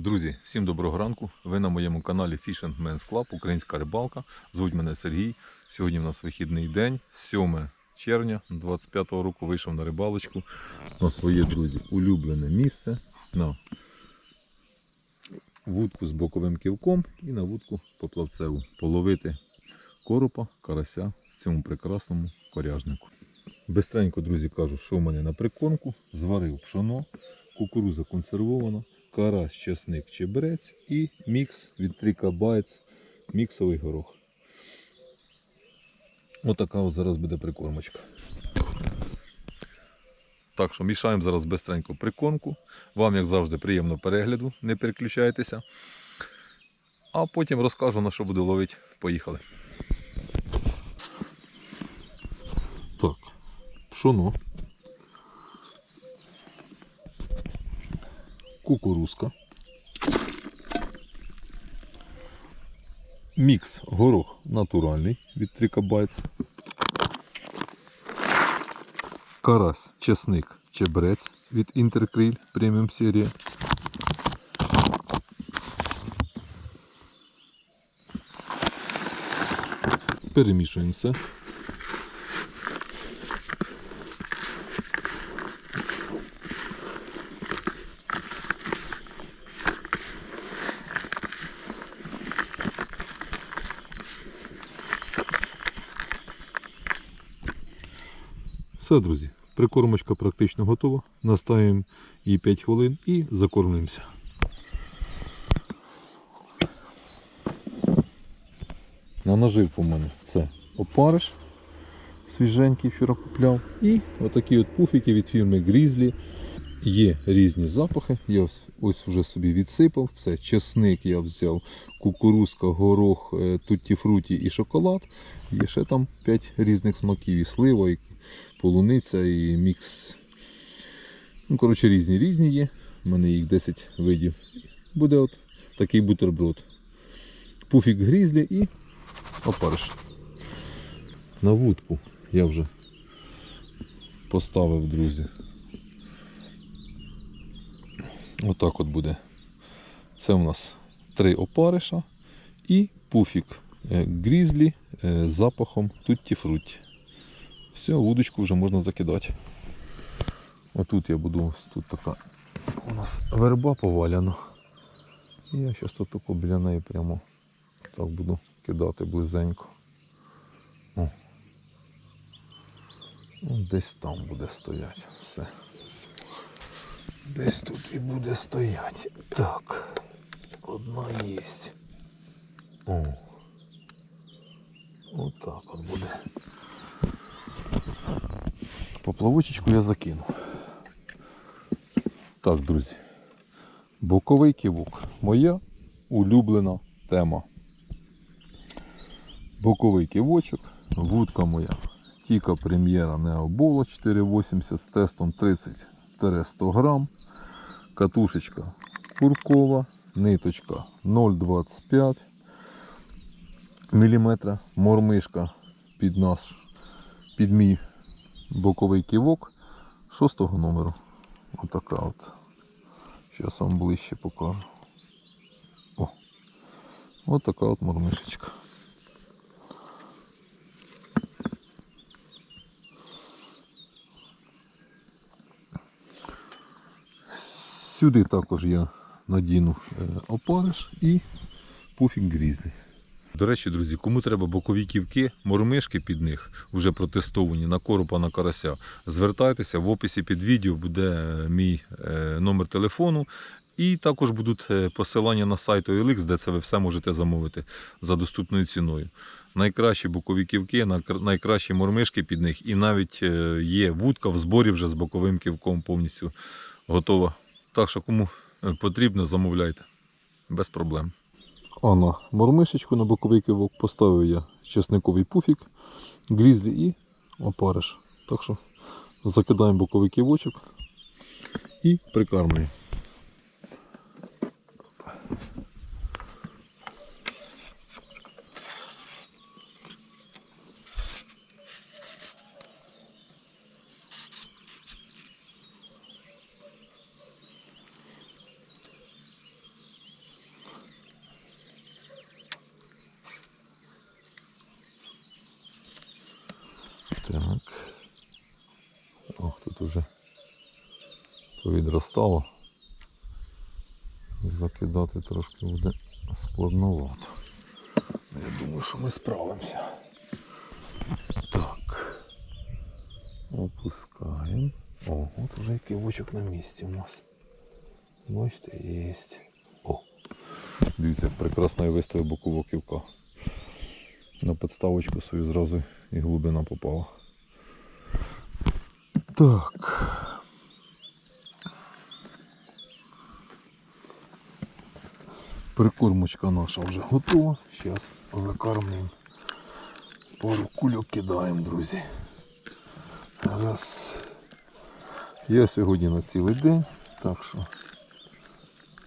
Друзі, всім доброго ранку. Ви на моєму каналі Fishing Men's Club, Українська рибалка. Звуть мене Сергій. Сьогодні в нас вихідний день, 7 червня 25-го року вийшов на рибалочку на своє, друзі, улюблене місце на вудку з боковим кілком і на вудку поплавцеву. Половити коропа, карася в цьому прекрасному коряжнику. Бистренько, друзі, кажу, що в мене на прикормку. Зварив пшоно, кукуруза консервована, карась, часник, чебрець і мікс від Тріка Bites, міксовий горох. Отака ось зараз буде прикормочка. Так що мішаємо зараз бистренько прикормку. Вам, як завжди, приємного перегляду, не переключайтеся. А потім розкажу, на що буду ловити. Поїхали. Так, пшоно. Кукурузка. Мікс горох натуральний від Трикабайц. Карась, чесник, чебрець від Інтеркриль преміум серія. Перемішуємо все. Все, друзі, прикормочка практично готова. Наставимо її 5 хвилин і закормлюємося. На наживку в мене це опариш свіженький вчора купляв. І отакі от пуфіки від фірми Grizzly. Є різні запахи. Я ось, ось вже собі відсипав. Це чесник я взяв, кукурузка, горох, е, тутті-фруті і шоколад. Є ще там 5 різних смаків, і слива, і полуниця, і мікс. Ну, коротше, різні різні є. У мене їх 10 видів. Буде от такий бутерброд. Пуфік грізлі і опариш. На вудку я вже поставив, друзі. Отак от буде. Це у нас три опариша і пуфік е, грізлі е, з запахом тутті-фрутті. Все, вудочку вже можна закидати. Отут я буду, тут така у нас верба поваляна. І я зараз тут тако біля неї прямо так буду кидати близенько. О. О, десь там буде стояти. Все. Десь тут і буде стояти. Так. Одна є. О. Отак от буде. Поплавочечку я закину. Так, друзі. Боковий кивок. Моя улюблена тема. Боковий кивочок. Вудка моя. Тіка прем'єра Необола 480 з тестом 30-100 грам. Катушечка куркова. Ниточка 0,25 мм. Мормишка під наш, під мій боковий ківок шостого номеру. Отака от. Зараз вам ближче покажу. О! Ось така от мормишечка. Сюди також я надіну е, опариш і пуфік грізлі. До речі, друзі, кому треба бокові ківки, мормишки під них вже протестовані на коропа на карася, звертайтеся в описі під відео буде е, мій е, номер телефону. І також будуть е, посилання на сайт OLX, де це ви все можете замовити за доступною ціною. Найкращі бокові ківки, найкращі мормишки під них, і навіть є вудка в зборі вже з боковим ківком повністю готова. Так що кому потрібно, замовляйте. Без проблем. А на мормишечку на боковий кивок поставив я чесниковий пуфік, грізлі і опариш. Так що закидаємо боковий кивочок і прикармлюємо. Ох, тут уже повідростало. Закидати трошки буде складновато. Я думаю, що ми справимося. Так. Опускаємо. О, от уже який вочок на місці у нас. Бачите, є. О. Дивіться, прекрасно я виставив бокового ківка. На підставочку свою зразу і глибина попала. Так. Прикормочка наша вже готова. Зараз закармлюємо. Пару кульок кидаємо, друзі. Раз. Я сьогодні на цілий день, так що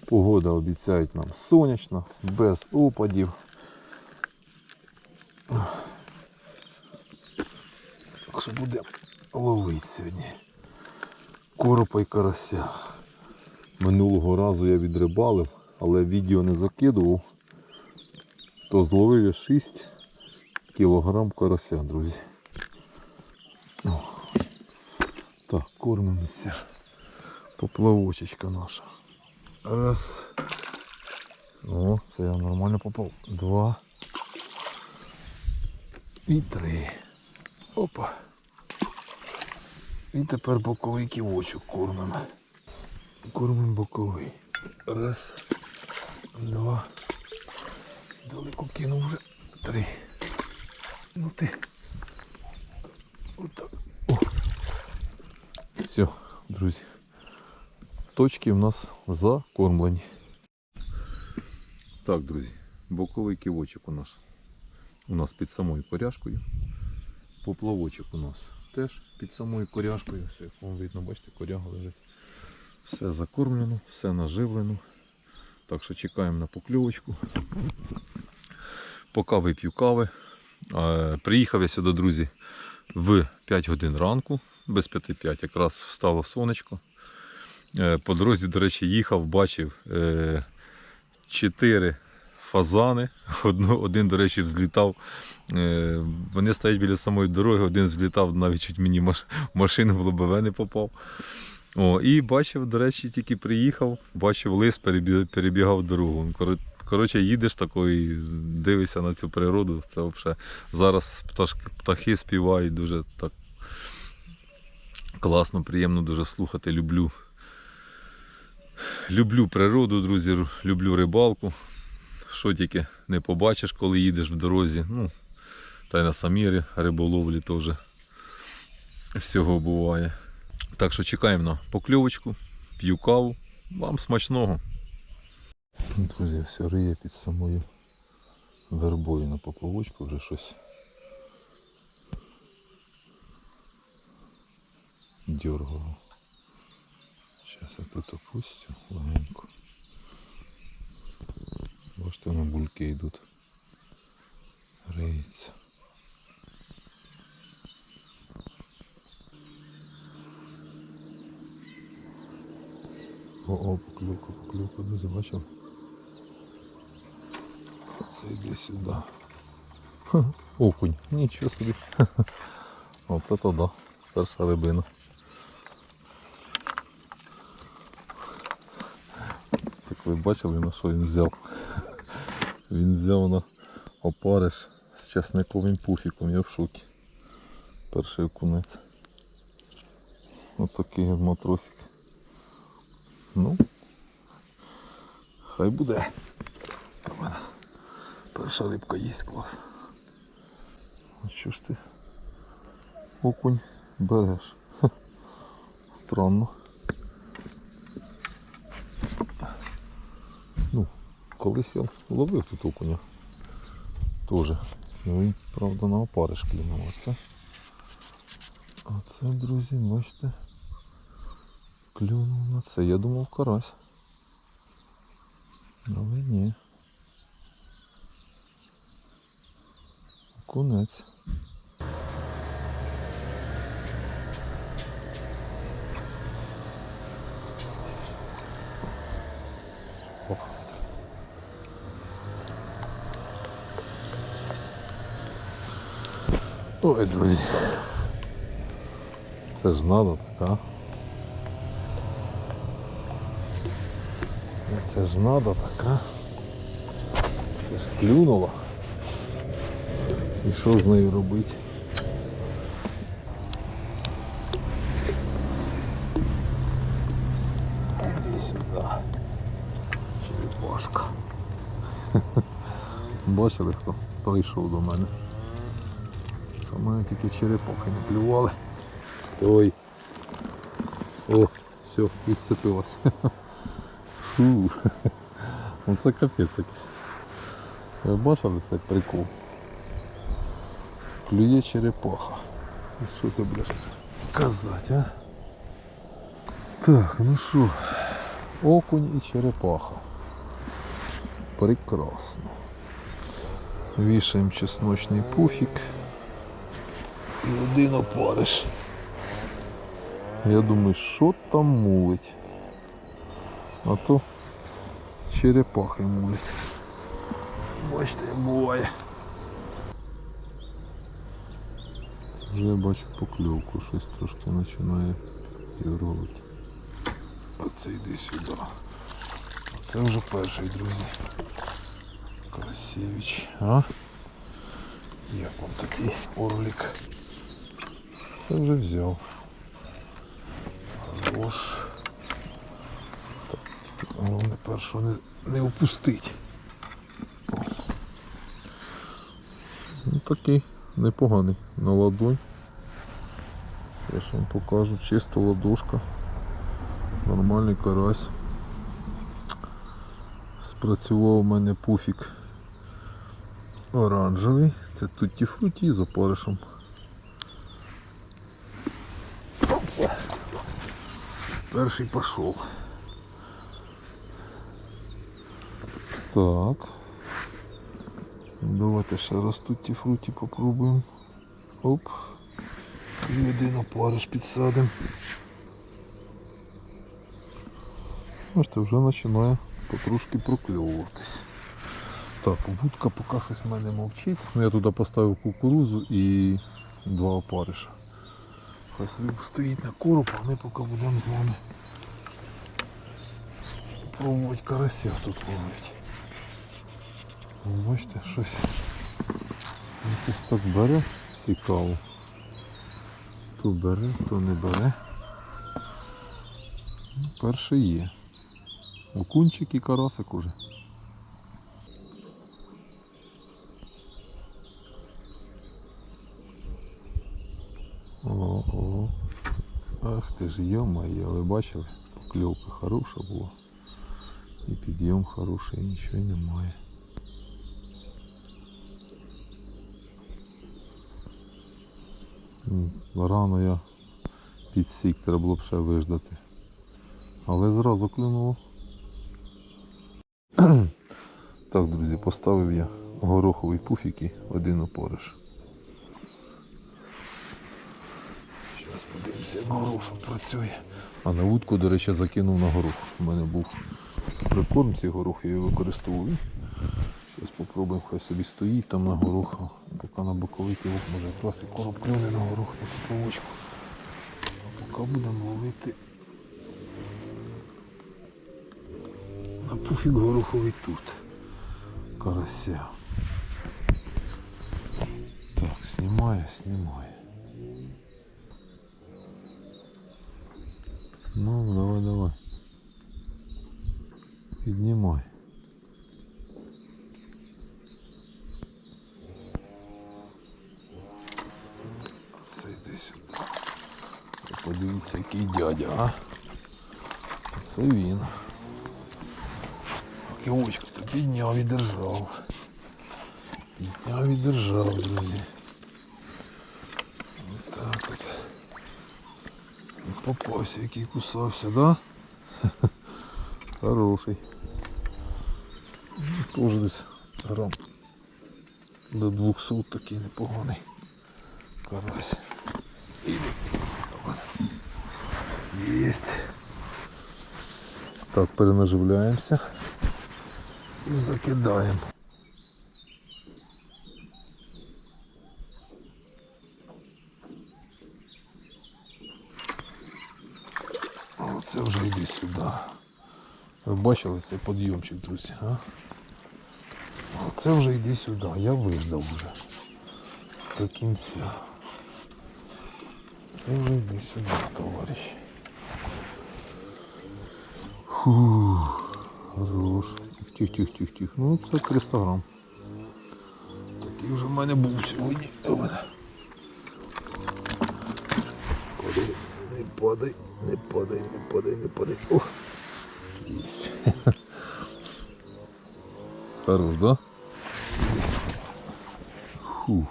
погода обіцяють нам сонячна, без опадів. Так що будемо ловити сьогодні. Коропа і карася. Минулого разу я відрибалив, але відео не закидував. То зловив я 6 кілограм карася, друзі. Так, кормимося. Поплавочечка наша. Раз. О, це я нормально попав. Два. І три. Опа. І тепер боковий ківочок кормимо. Кормимо боковий. Раз. Два. Далеко кинув вже. Три. Ну ти. Отак. О. Все, друзі. Точки у нас закормлені. Так, друзі, боковий ківочок у нас. У нас під самою коряшкою. Поплавочок у нас теж під самою коряшкою. Все, як вам видно, бачите, коряга лежить. Все закормлено, все наживлено. Так що чекаємо на покльовочку. Поки вип'ю кави. Е, Приїхав я сюди, друзі, в 5 годин ранку, без 5-5, якраз встало сонечко. Е, По дорозі, до речі, їхав, бачив е, 4 фазани. Один, до речі, взлітав. Е, Вони стоять біля самої дороги, один взлітав, навіть чуть мені машину в лобове не попав. О, і бачив, до речі, тільки приїхав, бачив лис, перебі- перебігав дорогу. Коротше, їдеш такий, дивишся на цю природу. Це взагалі зараз пташки, птахи співають дуже так класно, приємно дуже слухати. Люблю. Люблю природу, друзі, люблю рибалку. Що тільки не побачиш, коли їдеш в дорозі. Ну, та й на самій риболовлі теж всього буває. Так що чекаємо на покльовочку, п'ю каву. Вам смачного. Друзі, все риє під самою вербою на поплавочку вже щось. Дергало. Зараз я тут опустю легенько. Бачите, воно бульки йдуть. Риється. О, о, поклювка, поклювка, друзі, бачив? Це йде сюди. Окунь, нічого собі. От це да. Перша рибина. Так ви бачили, на що він взяв? Він взяв на опариш з часниковим пуфіком, я в шокі. Перший окунець. Ось такий от матросик. Ну, хай буде. Перша рибка є клас. А що ж ти окунь береш? Ха, Странно. Ну, колись я ловив тут окуня. Тоже. Ну він, правда, на опариш клюнув. А це, друзі, бачите, клюнув на це. Я думав карась. Але ні. Конець. Ох. Ой, друзі. Це ж надо така. Це ж надо така. Це ж клюнула. І що з нею робити? Іди. Черепашка. Бачили, хто прийшов до мене. В мене тільки черепахи не плювали. Ой. О, все, відцепилась. Фу. Ну це капець якийсь. Ви бачили цей прикол? Клює черепаха. Ну, Що ти будеш казати, а? Так, ну що, окунь і черепаха. Прекрасно. Вішаємо чесночний пуфік. І один опариш. Я думаю, що там мулить. А то черепахи мулять. Бачите, як буває. Це вже я бачу покльовку, щось трошки починає юрувати. Оце йди сюди. Це вже перший, друзі. Красивич. А? Як вам такий орлик? Це вже взяв. Хорош. Головне першого не, не опустить. О. Ну такий непоганий на ладонь. Зараз вам покажу. Чисто ладошка. Нормальний карась. Спрацював у мене пуфік оранжевий. Це тутті фруті з опаришем. Перший пішов. Так. Давайте ще раз тутті фруті попробуємо. Оп. І один опариш підсадимо. Бачите, вже починає потрошки прокльовуватись. Так, вудка поки щось в мене мовчить. Ну, я туди поставив кукурузу і два опариша. Хай собі стоїть на короб, а ми поки будемо з вами пробувати карася тут ловити. Бачите, щось якось так бере цікаво. То бере, то не бере. Ну, Перший є. Окунчик і карасик уже. О, о. Ах ти ж йо-моє, ви бачили? Покльовка хороша була. І підйом хороший, і нічого немає. Рано я підсік, треба було б ще виждати. Але зразу клюнуло. Так, друзі, поставив я гороховий пуфік і один опориш. Зараз подивимося, як горошок працює. А на вудку, до речі, закинув на горох. У мене був прикорм цей горох, я його використовую. Зараз спробуємо, хай собі стоїть там на горох, а поки на боковиті, от, може і короб клюне на горох на поплавочку. А поки будемо ловити на пуфік гороховий тут. Карася. Так, знімає, знімає. Ну, давай, давай. Піднімай. Подивіться, який дядя, а? Це він. Кілочку то підняв і держав. Підняв і держав, друзі. Отак от. І Попався, який кусався, да? Хороший. Ну, Тоже десь грам до 200 такий непоганий. Карась. Єсть. Так, перенаживляємося і закидаємо. Оце вже йди сюди. Ви бачили цей підйомчик, друзі, а? Оце вже йди сюди. Я виждав вже. До кінця. Це вже йди сюди, товариш. Фу, хорош. Тих, тих, тих, тих. Ну, це 300 грам. Такий вже в мене був сьогодні. Не падай, не падай, не падай, не падай. Ох. Есть. Хорош, да? Фух.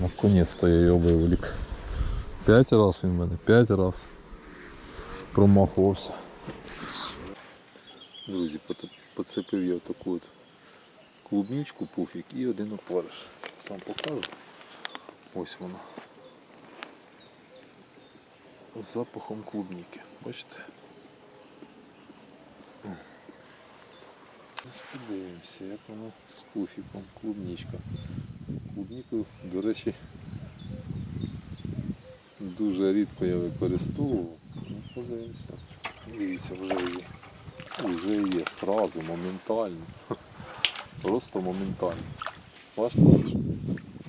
Наконец-то я його вивлік. П'ять раз він в мене, п'ять раз. Промахувався. Друзі, поте- я таку от клубничку, пуфік і один опариш. Сам покажу. Ось вона. З запахом клубніки. Бачите? Подивимося, як воно з пуфіком, клубничка. Клубніку, до речі, дуже рідко я використовував. Ну, подивимося. Дивіться, вже є. Вже є сразу, моментально. Просто моментально. Бачите,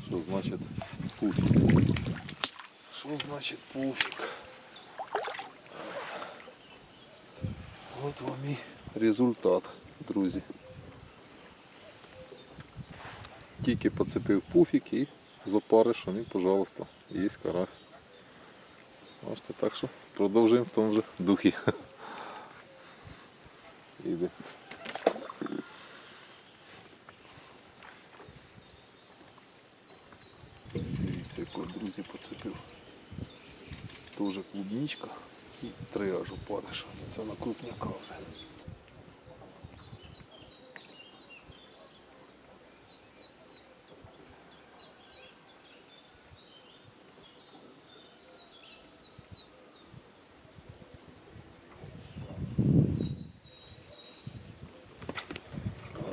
що значить пуфік? Що значить пуфік? От вам і результат, друзі. Тільки поцепив пуфік і з опаришем і, пожалуйста, є карась. Бачите, так що продовжуємо в тому же духі. Іде. Дивіться, яку друзі поцепив. Тоже клубничка і три аж. Це на крупняка вже.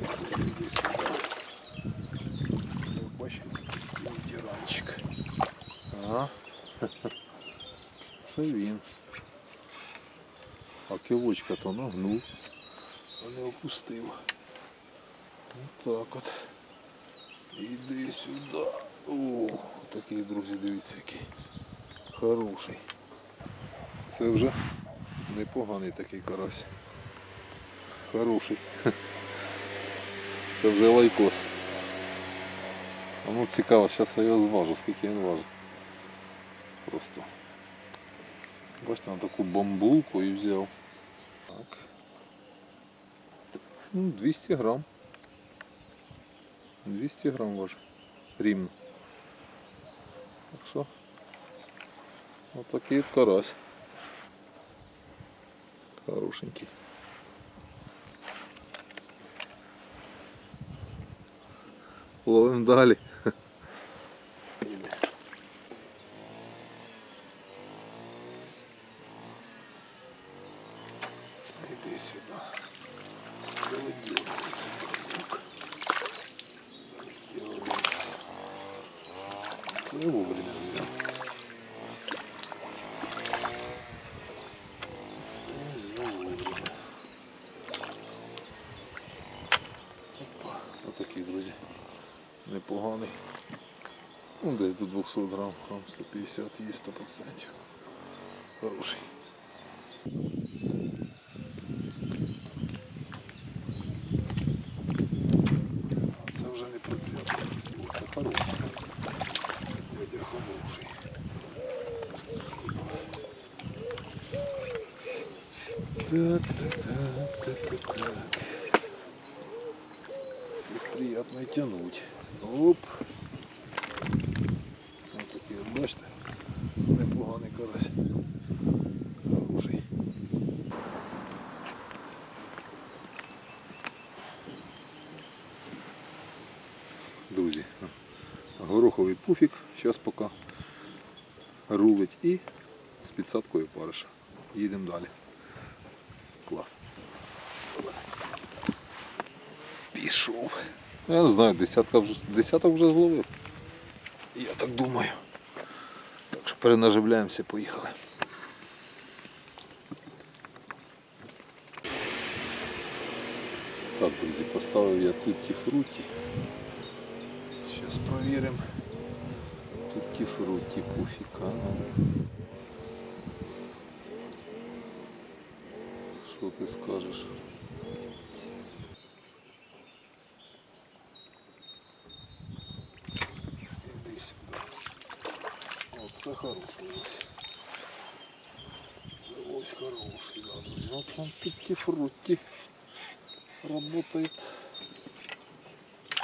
Ось іди сюди. Бачите, тиранчик. Ага. Це він. А кілочка то нагнув, а не опустив. Отак от. Іди сюди. О, такий, друзі, дивіться, який. Хороший. Це вже непоганий такий карась. Хороший. Це вже лайкос. А ну цікаво, зараз я його зважу, скільки він важить. Просто. Бачите, на таку бамбулку і взяв. Так. Ну, 200 грам. 200 грам важить. Рівно. Так що. Отакий от карась. Хорошенький. Ловим далі. Непоганий. Ну, десь до 200 грам, грам 150 є 100%. Хороший. гороховий пуфік, зараз поки рулить і з підсадкою париша. Їдемо далі. Клас. Пішов. Я не знаю, десятка вже, десяток вже зловив. Я так думаю. Так що перенаживляємося, поїхали. Так, друзі, поставив я тут ті фруті. Зараз перевіримо. Тутті фруті пуфіка. Що ти скажеш? Іди сюди. Оце хороший ось. Це ось хороший, да, друзі. Вот там тутті фруті работает.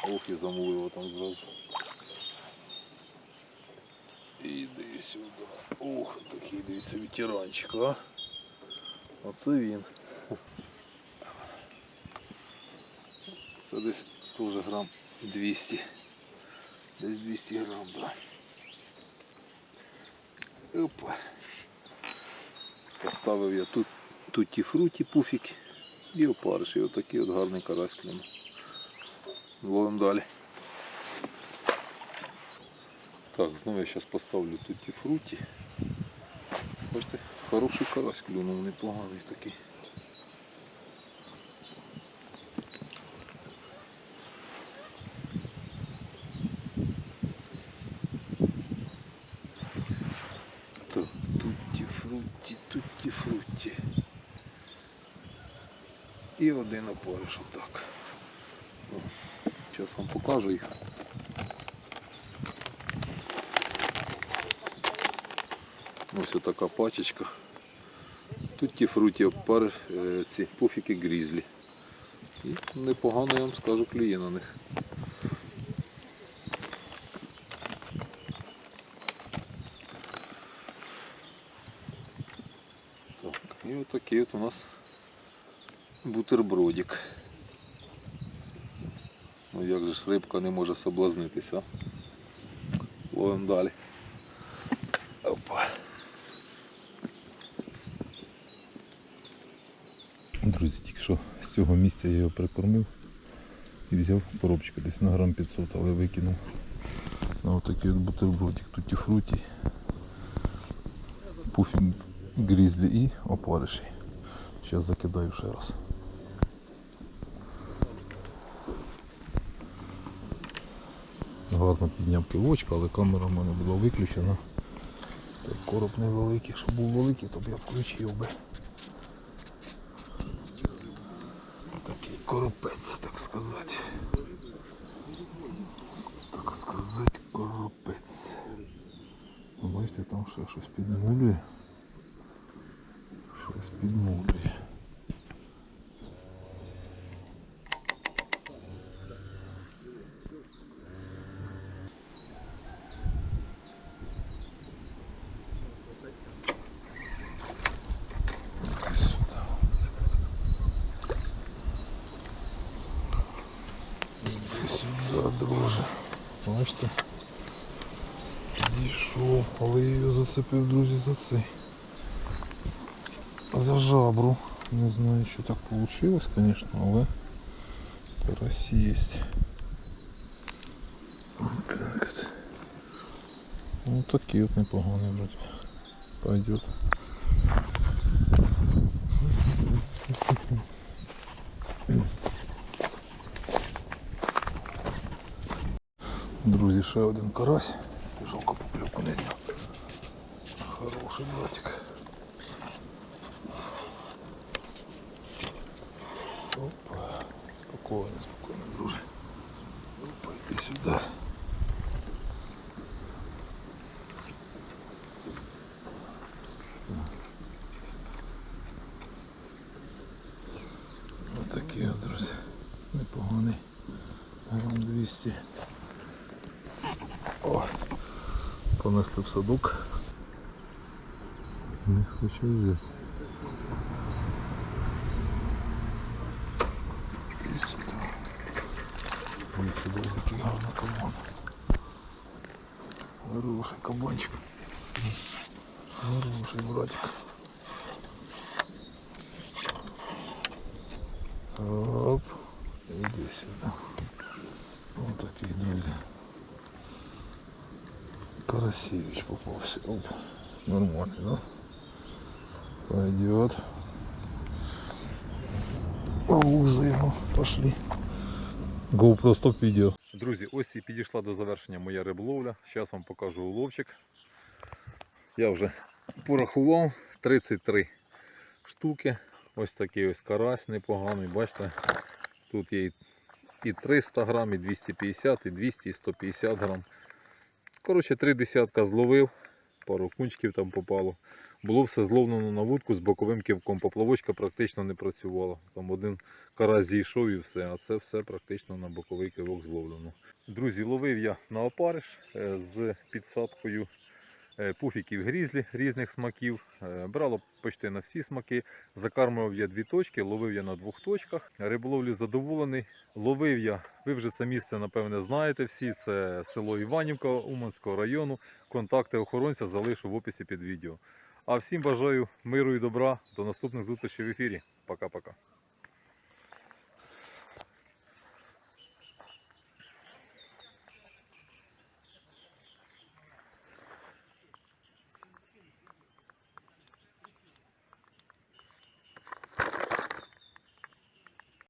Ох, замовив його там зразу. Іди сюди. Ох, такий дивіться ветеранчик, а. Оце він. Це десь теж грам 200. Десь 200 грам, да. Опа. Поставив я тут туті фруті пуфік і опариш. І отакий от гарний карась клюнув. Ловимо далі. Так, знову я зараз поставлю туті фруті. Бачите, хороший карась клюнув, непоганий такий. Так, тутті фруті, тутті фруті. І один опариш отак. Зараз вам покажу їх. Ось така пачечка. Тут ті фруті опари, е, ці пуфіки грізлі. І непогано я вам скажу клює на них. Так, і отакий от у нас бутербродик. Ну як же ж рибка не може соблазнитися, а? Ловимо далі. Опа. Друзі, тільки що з цього місця я його прикормив і взяв коробчика десь на грам 500, але викинув. На отакий от бутербродик, туті фруті, пуфік грізлі і опариші. Зараз закидаю ще раз. Гарно підняв пивочка, але камера в мене була виключена. Так, короб невеликий, щоб був великий, то б я включив би. коропець, так сказати. Так сказати, коропець. Ви Бачите, там ще щось підмулює. Щось підмулює. Зацепив, друзі, за цей. За жабру. Не знаю, що так вийшло, звісно, але карась є. Так. Ну такий от непоганий вроде. Пойдет. Друзі, ще один карась. Жалко поклювку не зняв. Хороший братик. Опа. Спокойно, спокойно, друже. Опа, иди сюда. Ось такі от, друзі. Непоганий. Грам 200. О, понесли в садок. Не хочу взяти. І сюди. Ой, сюди який гарний кабан. Хороший кабанчик. Хороший братик. Оп. Іди сюди. Ось такий, друзі. Карасевич попался. Оп. Нормально, да? Пойдет. Повузуємо, пошли. GoPro стоп відео. Друзі, ось і підійшла до завершення моя риболовля. Зараз вам покажу уловчик. Я вже порахував 33 штуки. Ось такий ось карась непоганий. Бачите, тут є і- і 300 грам, і 250, і 200, і 150 грам. Коротше, три десятка зловив, пару кунчиків там попало. Було все зловлено на вудку з боковим ківком. Поплавочка практично не працювала. Там один карась зійшов і все, а це все практично на боковий кивок зловлено. Друзі, ловив я на опариш е, з підсадкою е, пуфіків грізлі різних смаків. Е, Брало почти на всі смаки. Закармував я дві точки, ловив я на двох точках. Риболовлю задоволений. Ловив я, ви вже це місце, напевне, знаєте всі. Це село Іванівка Уманського району. Контакти охоронця залишу в описі під відео. А всім бажаю миру і добра. До наступних зустрічей в ефірі. Пока-пока.